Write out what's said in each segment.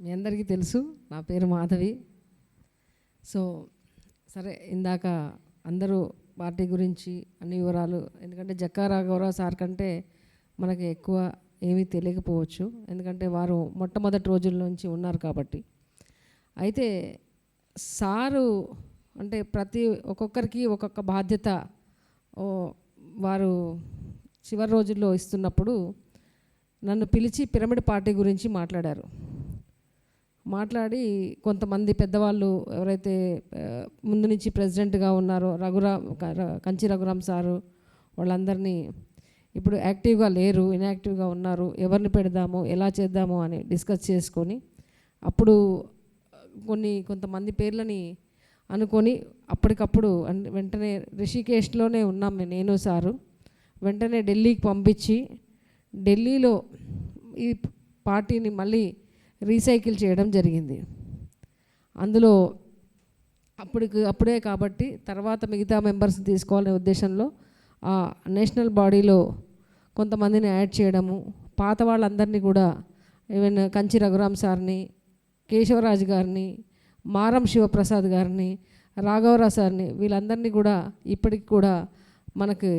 మీ అందరికీ తెలుసు నా పేరు మాధవి. సో సరే ఇందాక అందరూ పార్టీ గురించి అన్ని వివరాలు ఎందుకంటే జక్కా రాఘవరావు సార్ కంటే మనకి ఎక్కువ ఏమీ తెలియకపోవచ్చు. ఎందుకంటే వారు మొట్టమొదటి రోజుల నుంచి ఉన్నారు కాబట్టి. అయితే సారు అంటే ప్రతి ఒక్కొక్కరికి ఒక్కొక్క బాధ్యత వారు చివరి రోజుల్లో ఇస్తున్నప్పుడు నన్ను పిలిచి పిరమిడ్ పార్టీ గురించి మాట్లాడారు. మాట్లాడి కొంతమంది పెద్దవాళ్ళు ఎవరైతే ముందు నుంచి ప్రెసిడెంట్గా ఉన్నారో రఘురామ్ కంచి రఘురామ్ సారు వాళ్ళందరినీ ఇప్పుడు యాక్టివ్గా లేరు ఇన్యాక్టివ్గా ఉన్నారు ఎవరిని పెడదాము ఎలా చేద్దాము అని డిస్కస్ చేసుకొని అప్పుడు కొన్ని కొంతమంది పేర్లని అనుకొని అప్పటికప్పుడు అన్- వెంటనే రిషికేష్లోనే ఉన్నాం నేను సారు. వెంటనే ఢిల్లీకి పంపించి ఢిల్లీలో ఈ పార్టీని మళ్ళీ రీసైకిల్ చేయడం జరిగింది. అందులో అప్పటికి అప్పుడే కాబట్టి తర్వాత మిగతా మెంబర్స్ని తీసుకోవాలనే ఉద్దేశంలో ఆ నేషనల్ బాడీలో కొంతమందిని యాడ్ చేయడము పాత వాళ్ళందరినీ కూడా ఈవెన్ కంచి రఘురామ్ సార్ని కేశవరాజు గారిని మారం శివప్రసాద్ గారిని రాఘవరావు సార్ని వీళ్ళందరినీ కూడా ఇప్పటికి కూడా మనకు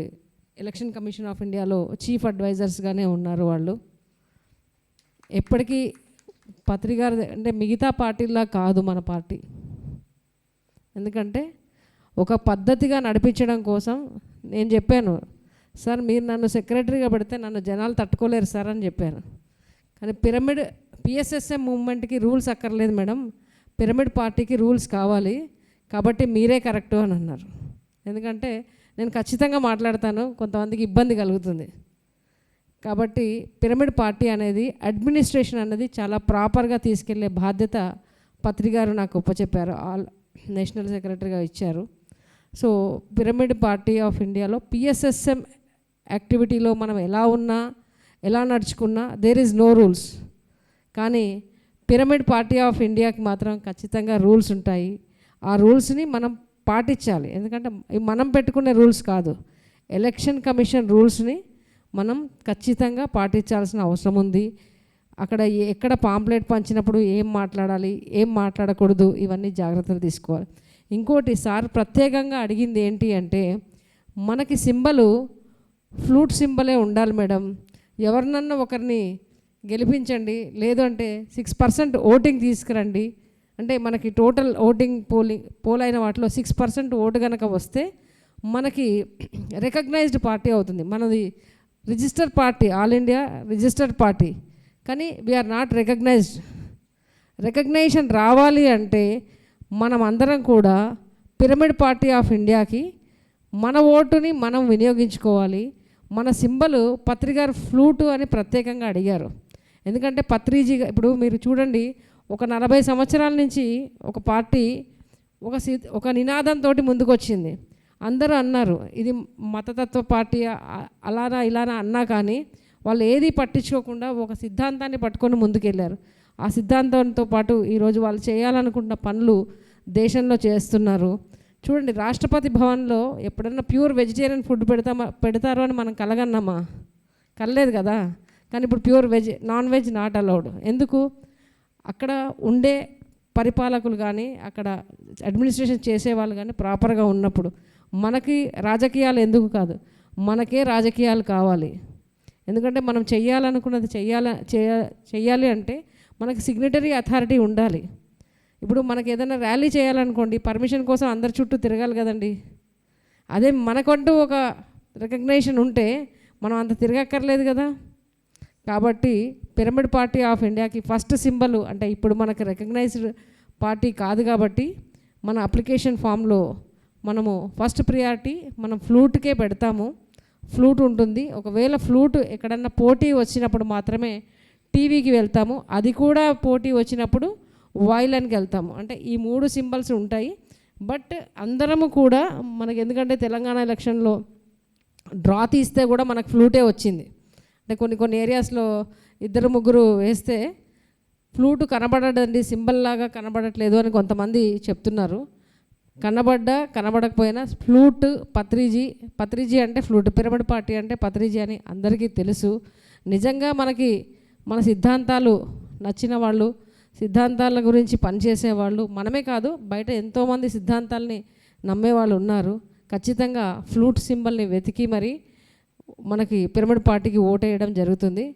ఎలక్షన్ కమిషన్ ఆఫ్ ఇండియాలో చీఫ్ అడ్వైజర్స్గానే ఉన్నారు వాళ్ళు. ఎప్పటికీ పత్రికారు అంటే మిగతా పార్టీలా కాదు మన పార్టీ. ఎందుకంటే ఒక పద్ధతిగా నడిపించడం కోసం నేను చెప్పాను సార్ మీరు నన్ను సెక్రటరీగా పెడితే నన్ను జనాలు తట్టుకోలేరు సార్ అని చెప్పాను. కానీ పిరమిడ్ పిఎస్ఎస్ఎం మూవ్మెంట్కి రూల్స్ అక్కర్లేదు మేడం. పిరమిడ్ పార్టీకి రూల్స్ కావాలి. కాబట్టి మీరే కరెక్టు అని అన్నారు. ఎందుకంటే నేను ఖచ్చితంగా మాట్లాడతాను కొంతమందికి ఇబ్బంది కలుగుతుంది. కాబట్టి పిరమిడ్ పార్టీ అనేది అడ్మినిస్ట్రేషన్ అనేది చాలా ప్రాపర్గా తీసుకెళ్ళే బాధ్యత పత్రికారు నాకు ఒప్పచెప్పారు. ఆల్ నేషనల్ సెక్రటరీగా ఇచ్చారు. సో పిరమిడ్ పార్టీ ఆఫ్ ఇండియాలో పిఎస్ఎస్ఎం యాక్టివిటీలో మనం ఎలా ఉన్నా ఎలా నడుచుకున్నా దేర్ ఈజ్ నో రూల్స్ కానీ పిరమిడ్ పార్టీ ఆఫ్ ఇండియాకి మాత్రం ఖచ్చితంగా రూల్స్ ఉంటాయి. ఆ రూల్స్ని మనం పాటించాలి. ఎందుకంటే మనం పెట్టుకునే రూల్స్ కాదు. ఎలక్షన్ కమిషన్ రూల్స్ని మనం ఖచ్చితంగా పాటించాల్సిన అవసరం ఉంది. అక్కడ ఎక్కడ పాంప్లెట్ పంచినప్పుడు ఏం మాట్లాడాలి ఏం మాట్లాడకూడదు ఇవన్నీ జాగ్రత్తలు తీసుకోవాలి. ఇంకోటి సార్ ప్రత్యేకంగా అడిగింది ఏంటి అంటే మనకి సింబలు ఫ్లూట్ సింబలే ఉండాలి మేడం. ఎవరినన్నా ఒకరిని గెలిపించండి లేదు అంటే సిక్స్ పర్సెంట్ ఓటింగ్ తీసుకురండి. అంటే మనకి టోటల్ ఓటింగ్ పోలింగ్ పోల్ అయిన వాటిలో సిక్స్ పర్సెంట్ ఓటు కనుక వస్తే మనకి రికగ్నైజ్డ్ పార్టీ అవుతుంది. మనది register party all India registered party. కానీ we are not recognised recognition రావాలి అంటే మనం అందరం కూడా పిరమిడ్ పార్టీ ఆఫ్ ఇండియాకి మన ఓటుని మనం వినియోగించుకోవాలి. మన సింబల్ పత్రికారు ఫ్లూటు అని ప్రత్యేకంగా అడిగారు. ఎందుకంటే పత్రిజీగా ఇప్పుడు మీరు చూడండి ఒక నలభై సంవత్సరాల నుంచి ఒక పార్టీ ఒక సి ఒక నినాదంతో ముందుకొచ్చింది. అందరూ అన్నారు ఇది మతతత్వ పార్టీ అలానా ఇలానా అన్నా కానీ వాళ్ళు ఏది పట్టించుకోకుండా ఒక సిద్ధాంతాన్ని పట్టుకొని ముందుకెళ్ళారు ఆ సిద్ధాంతంతో పాటు ఈరోజు వాళ్ళు చేయాలనుకుంటున్న పనులు దేశంలో చేస్తున్నారు. చూడండి రాష్ట్రపతి భవన్లో ఎప్పుడన్నా ప్యూర్ వెజిటేరియన్ ఫుడ్ పెడతామా పెడతారు అని మనం కలగన్నామా? కలలేదు కదా. కానీ ఇప్పుడు pure veg non veg not allowed. ఎందుకు? అక్కడ ఉండే పరిపాలకులు కానీ అక్కడ అడ్మినిస్ట్రేషన్ చేసేవాళ్ళు కానీ ప్రాపర్గా ఉన్నప్పుడు. మనకి రాజకీయాలు ఎందుకు కాదు? మనకే రాజకీయాలు కావాలి. ఎందుకంటే మనం చెయ్యాలనుకున్నది చెయ్యాల చేయాలి అంటే మనకి సిగ్నేటరీ అథారిటీ ఉండాలి. ఇప్పుడు మనకి ఏదైనా ర్యాలీ చేయాలనుకోండి పర్మిషన్ కోసం అందరి చుట్టూ తిరగాలి కదండి. అదే మనకంటూ ఒక రికగ్నేషన్ ఉంటే మనం అంత తిరగక్కర్లేదు కదా. కాబట్టి పిరమిడ్ పార్టీ ఆఫ్ ఇండియాకి ఫస్ట్ సింబల్ అంటే ఇప్పుడు మనకు రికగ్నైజ్డ్ పార్టీ కాదు కాబట్టి మన అప్లికేషన్ ఫామ్లో మనము ఫస్ట్ ప్రియారిటీ మనం ఫ్లూట్కే పెడతాము. ఫ్లూట్ ఉంటుంది. ఒకవేళ ఫ్లూట్ ఎక్కడన్నా పోటీ వచ్చినప్పుడు మాత్రమే టీవీకి వెళ్తాము. అది కూడా పోటీ వచ్చినప్పుడు వాయిలన్కి వెళ్తాము. అంటే ఈ మూడు సింబల్స్ ఉంటాయి. బట్ అందరము కూడా మనకి ఎందుకంటే తెలంగాణ ఎలక్షన్లో డ్రా తీస్తే కూడా మనకు ఫ్లూటే వచ్చింది. అంటే కొన్ని కొన్ని ఏరియాస్లో ఇద్దరు ముగ్గురు వేస్తే ఫ్లూట్ కనబడదండి. సింబల్ లాగా కనబడట్లేదు అని కొంతమంది చెప్తున్నారు. కనబడ్డా కనబడకపోయినా ఫ్లూట్ పత్రిజీ పత్రిజీ అంటే ఫ్లూట్ పిరమిడ్ పార్టీ అంటే పత్రిజీ అని అందరికీ తెలుసు. నిజంగా మనకి మన సిద్ధాంతాలు నచ్చిన వాళ్ళు సిద్ధాంతాల గురించి పనిచేసేవాళ్ళు మనమే కాదు బయట ఎంతోమంది సిద్ధాంతాలని నమ్మే వాళ్ళు ఉన్నారు. ఖచ్చితంగా ఫ్లూట్ సింబల్ని వెతికి మరి మనకి పిరమిడ్ పార్టీకి ఓటేయడం జరుగుతుంది.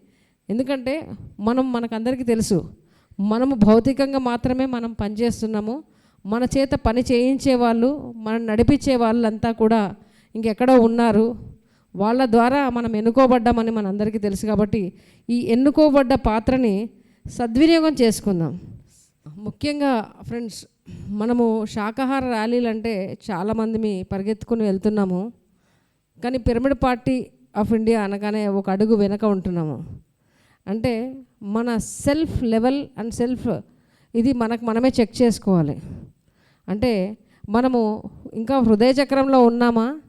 ఎందుకంటే మనం మనకందరికీ తెలుసు మనము భౌతికంగా మాత్రమే మనం పనిచేస్తున్నాము. మన చేత పని చేయించే వాళ్ళు మనం నడిపించే వాళ్ళంతా కూడా ఇంకెక్కడో ఉన్నారు. వాళ్ళ ద్వారా మనం ఎన్నుకోబడ్డామని మనందరికీ తెలుసు కాబట్టి ఈ ఎన్నుకోబడ్డ పాత్రని సద్వినియోగం చేసుకుందాం. ముఖ్యంగా ఫ్రెండ్స్ మనము శాకాహార ర్యాలీలు అంటే చాలామంది మీ పరిగెత్తుకుని వెళ్తున్నాము. కానీ పిరమిడ్ పార్టీ ఆఫ్ ఇండియా అనగానే ఒక అడుగు వెనక ఉంటున్నాము. అంటే మన సెల్ఫ్ లెవెల్ అండ్ సెల్ఫ్ ఇది మనకు మనమే చెక్ చేసుకోవాలి. అంటే మనము ఇంకా హృదయ చక్రంలో ఉన్నామా?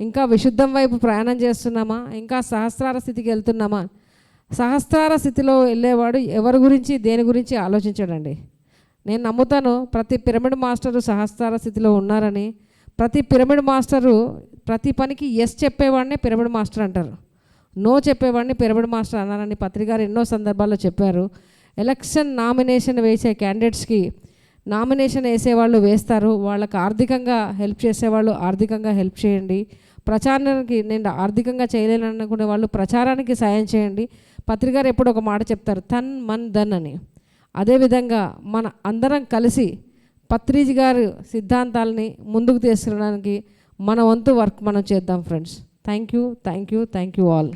ఇంకా విశుద్ధం వైపు ప్రయాణం చేస్తున్నామా? ఇంకా సహస్రార స్థితికి వెళ్తున్నామా? సహస్రార స్థితిలో వెళ్ళేవాడు ఎవరి గురించి దేని గురించి ఆలోచించాడండి? నేను నమ్ముతాను ప్రతి పిరమిడ్ మాస్టరు సహస్రార స్థితిలో ఉన్నారని ప్రతి పిరమిడ్ మాస్టరు ప్రతి పనికి ఎస్ చెప్పేవాడినే పిరమిడ్ మాస్టర్ అంటారు. నో చెప్పేవాడిని పిరమిడ్ మాస్టర్ అన్నారని పత్రికారు ఎన్నో సందర్భాల్లో చెప్పారు. ఎలక్షన్ నామినేషన్ వేసే క్యాండిడేట్స్కి నామినేషన్ వేసేవాళ్ళు వేస్తారు. వాళ్ళకి ఆర్థికంగా హెల్ప్ చేసేవాళ్ళు ఆర్థికంగా హెల్ప్ చేయండి. ప్రచారానికి నేను ఆర్థికంగా చేయలేను అనుకునే వాళ్ళు ప్రచారానికి సాయం చేయండి. పత్రికారు ఎప్పుడు ఒక మాట చెప్తారు తన్ మన్ ధన్ అని. అదేవిధంగా మన అందరం కలిసి పత్రిజీ గారి సిద్ధాంతాలని ముందుకు తీసుకురావడానికి మన వంతు వర్క్ మనం చేద్దాం friends. Thank you thank you thank you all.